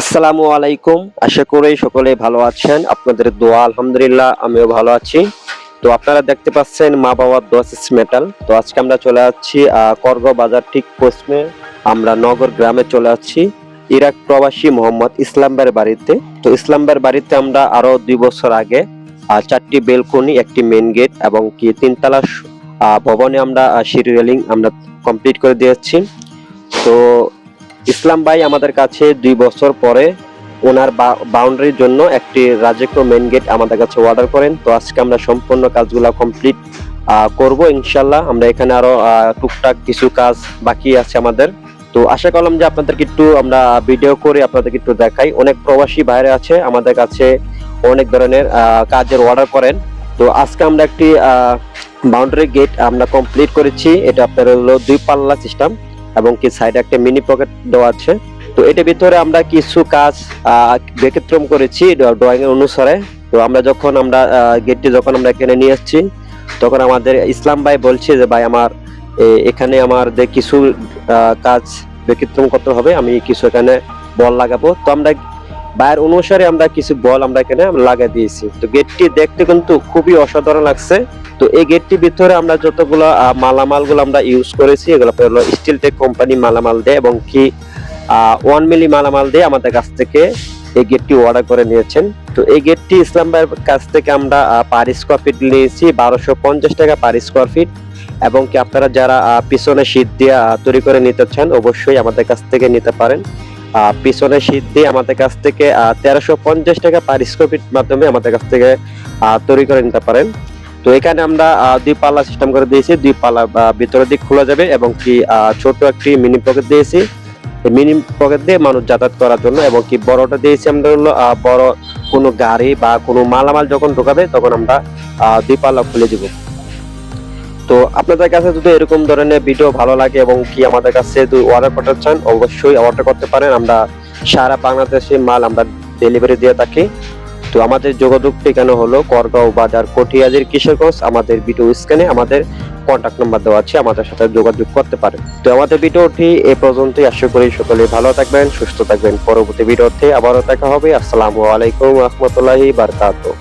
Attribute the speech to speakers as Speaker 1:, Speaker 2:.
Speaker 1: আসসালামু আলাইকুম। আশা করি সকলে ভালো আছেন। আপনাদের দোয়া, আলহামদুলিল্লাহ, আমিও ভালো আছি। তো আপনারা দেখতে পাচ্ছেন মা বাবার দোয়াসিস মেটাল। তো আজকে আমরা চলে যাচ্ছি করগ বাজার ঠিক পশ্চিমে আমরা নগর গ্রামে চলে যাচ্ছি, ইরাক প্রবাসী মোহাম্মদ ইসলামবার বাড়িতে। তো ইসলামবার বাড়িতে আমরা আরও দুই বছর আগে চারটি বেলকনি, একটি মেন গেট এবং কি তিনতলা ভবনে আমরা সিঁড়ি রেলিং আমরা কমপ্লিট করে দিয়েছি। তো ইসলাম ভাই আমাদের কাছে দুই বছর পরে ওনার বাউন্ডারির জন্য একটি রাজকীয় মেন গেট আমাদের কাছে অর্ডার করেন। তো আজকে আমরা সম্পূর্ণ কাজগুলো কমপ্লিট করব ইনশাল্লাহ। আমরা এখানে আরও টুকটাক কিছু কাজ বাকি আছে আমাদের। তো আশা করলাম যে আপনাদেরকে একটু আমরা ভিডিও করে আপনাদেরকে একটু দেখাই। অনেক প্রবাসী বাইরে আছে, আমাদের কাছে অনেক ধরনের কাজের অর্ডার করেন। তো আজকে আমরা একটি বাউন্ডারি গেট আমরা কমপ্লিট করেছি। এটা আপনার হলো দুই পাল্লা সিস্টেম এবং কি সাইডে একটা মিনি পকেট দেওয়া আছে। তো এটার ভিতরে আমরা কিছু কাজ ব্যক্তিক্রম করেছি ড্রয়িং এর অনুসারে। তো আমরা যখন আমরা গেটটি যখন আমরা কিনে নিয়ে এসেছি তখন আমাদের ইসলাম ভাই বলছে যে, ভাই, আমার এখানে আমার যে কিছু কাজ ব্যতিক্রম করতে হবে। আমি কিছু এখানে বল লাগাবো। তো আমরা বাইরের অনুসারে আমরা কিছু বল আমরা এখানে লাগাই দিয়েছি। তো গেটটি দেখতে কিন্তু খুবই অসাধারণ লাগছে। তো এই গেটটির ভিতরে আমরা যতগুলো মালামালগুলো আমরা ইউজ করেছি, এগুলো হলো স্টিল টেক কোম্পানি মালামাল দেয় এবং কি ওয়ান মিলি মালামাল দিয়ে আমাদের কাছ থেকে এই গেটটি অর্ডার করে নিয়েছেন। তো এই গেটটি ইসলাম ভাইয়ের কাছ থেকে আমরা পার স্কোয়ার ফিট নিয়েছি, বারোশো পঞ্চাশ টাকা পার স্কোয়ার ফিট এবং কি আপনারা যারা পিছনে শীত দিয়ে তৈরি করে নিতে চান, অবশ্যই আমাদের কাছ থেকে নিতে পারেন। আহ, পিছনে শীত দিয়ে আমাদের কাছ থেকে তেরোশো পঞ্চাশ টাকা পার স্কোয়ার ফিট মাধ্যমে আমাদের কাছ থেকে তৈরি করে নিতে পারেন। তো এখানে আমরা দুই পাল্লা সিস্টেম করে দিয়েছি। দুই পাল্লা ভিতরের দিক খোলা যাবে এবং কি ছোট একটি মিনি পকেট দিয়েছি। মিনি পকেট দিয়ে মানুষ যাতায়াত করার জন্য এবং কি বড়টা দিয়েছি আমরা হলো বড় কোনো গাড়ি বা কোনো মালামাল যখন ঢোকাবে তখন আমরা দুই পাল্লা খুলে দিব। তো আপনাদের কাছে যদি এরকম ধরনের ভিডিও ভালো লাগে এবং কি আমাদের কাছে যদি অর্ডার করতে চান, অবশ্যই অর্ডার করতে পারেন। আমরা সারা বাংলাদেশে মাল আমরা ডেলিভারি দিয়ে থাকি। তো আমাদের যোগাযোগ ঠিকানা হলো করগাঁও বাজার কটিয়াজির কিশোরগঞ্জ। আমাদের ভিডিও স্ক্যানে আমাদের কন্ট্যাক্ট নাম্বার দেওয়া আছে, আমাদের সাথে যোগাযোগ করতে পারেন। তো আমাদের ভিডিওটি এ পর্যন্তই। আশা করি সকলে ভালো থাকবেন, সুস্থ থাকবেন। পরবর্তী ভিডিওতে আবারও দেখা হবে। আসসালামু আলাইকুম রহমতুল্লাহি বারকাতুহ।